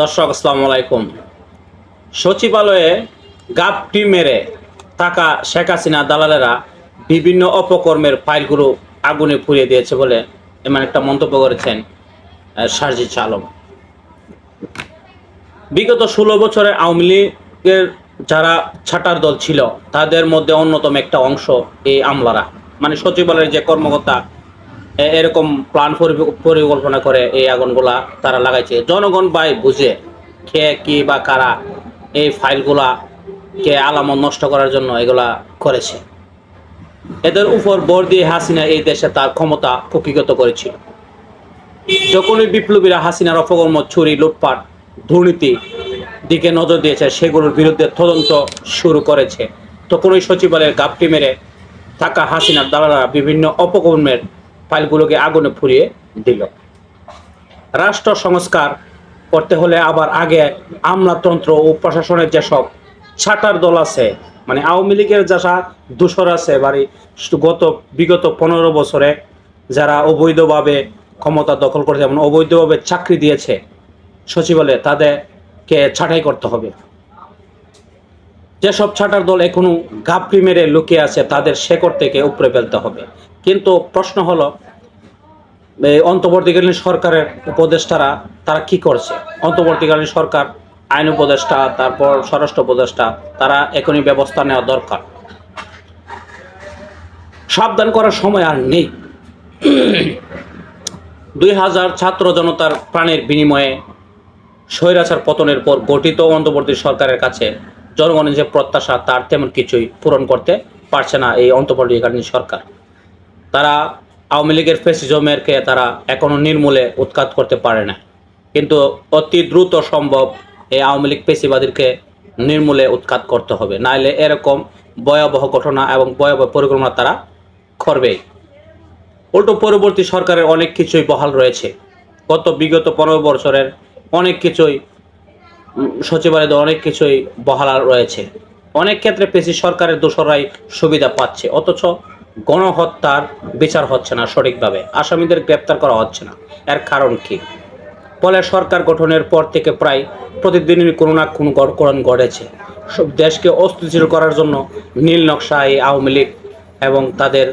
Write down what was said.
দর্শক আসসালামু আলাইকুম। সচিবালয়ে গাপটি মেরে থাকা শেখ হাসিনা দালালেরা বিভিন্ন অপকর্মের ফাইলগুলো আগুনে পুড়িয়ে দিয়েছে বলে এমন একটা মন্তব্য করেছেন আহ, সারজিৎ আলম। বিগত ষোলো বছরে আওয়ামী লীগের যারা ছাটার দল ছিল তাদের মধ্যে অন্যতম একটা অংশ এই আমলারা। মানে সচিবালয়ের যে কর্মকর্তা এরকম প্ল্যান পরিকল্পনা করে এই আগুনগুলা তারা লাগাইছে। জনগণ বাই বুঝে কে কি বা কারা এই ফাইলগুলা কে আলামত নষ্ট করার জন্য এগুলা করেছে। এদের উপর বর দিয়ে হাসিনা এই দেশে তার ক্ষমতা কুক্ষিগত করেছিল। যখনই বিপ্লবীরা হাসিনার অপকর্ম, চুরি, লুটপাট, দুর্নীতি দিকে নজর দিয়েছে, সেগুলোর বিরুদ্ধে তদন্ত শুরু করেছে, তখনই সচিবালয়ের গাপটি মেরে থাকা হাসিনার দালালরা বিভিন্ন অপকর্মের ফাইলগুলোকে আগুনে ফুরিয়ে দিল। রাষ্ট্র সংস্কার করতে হলে আবার আগে আমলাতন্ত্র ও প্রশাসনের যেসব ছাটার দল আছে মানে আওয়ামী লীগের যারা দূষর আছে, বাড়ি গত বিগত পনেরো বছরে যারা অবৈধভাবে ক্ষমতা দখল করেছে যেমন অবৈধভাবে চাকরি দিয়েছে সচিবালয়ে, তাদেরকে ছাঁটাই করতে হবে। যেসব ছাটার দল এখনও গাপড়ি মেরে লুকিয়ে আছে, তাদের শেকড় থেকে উপরে ফেলতে হবে। কিন্তু প্রশ্ন হলো এই অন্তর্বর্তীকালীন সরকারের উপদেষ্টারা তারা কি করছে? অন্তর্বর্তীকালীন সরকার, আইন উপদেষ্টা, তারপর স্বরাষ্ট্র উপদেষ্টা, তারা এখনই ব্যবস্থা নেওয়া দরকার। সাবধান করার সময় আর নেই। দুই হাজার ছাত্র জনতার প্রাণের বিনিময়ে স্বৈরাচার পতনের পর গঠিত অন্তর্বর্তী সরকারের কাছে জনগণের যে প্রত্যাশা, তার তেমন কিছুই পূরণ করতে পারছে না এই অন্তর্বর্তীকালীন সরকার। তারা আওয়ামী লীগের ফেসিজমেরকে তারা এখনও নির্মূলে উৎখাত করতে পারে না। কিন্তু অতি দ্রুত সম্ভব এই আওয়ামী লীগ পেশিবাদীকে নির্মূলে উৎখাত করতে হবে। নাইলে এরকম ভয়াবহ ঘটনা এবং ভয়াবহ পরিকল্পনা তারা করবেই। উল্টো পরবর্তী সরকারের অনেক কিছুই বহাল রয়েছে। গত বিগত পনেরো বছরের অনেক কিছুই সচিবালয়ে অনেক কিছুই বহাল রয়েছে। অনেক ক্ষেত্রে পেশি সরকারের দোসরাই সুবিধা পাচ্ছে। অথচ গণহত্যার বিচার হচ্ছে না সঠিকভাবে। আসামিদের গ্রেপ্তার করা হচ্ছে না। এর কারণ কি? ফলে সরকার গঠনের পর থেকে প্রায় প্রতিদিনই কোনো না কোনো গড়করণ ঘটেছে। সব দেশকে অস্থিতিশীল করার জন্য নীল নকশা এই আওয়ামী লীগ এবং তাদের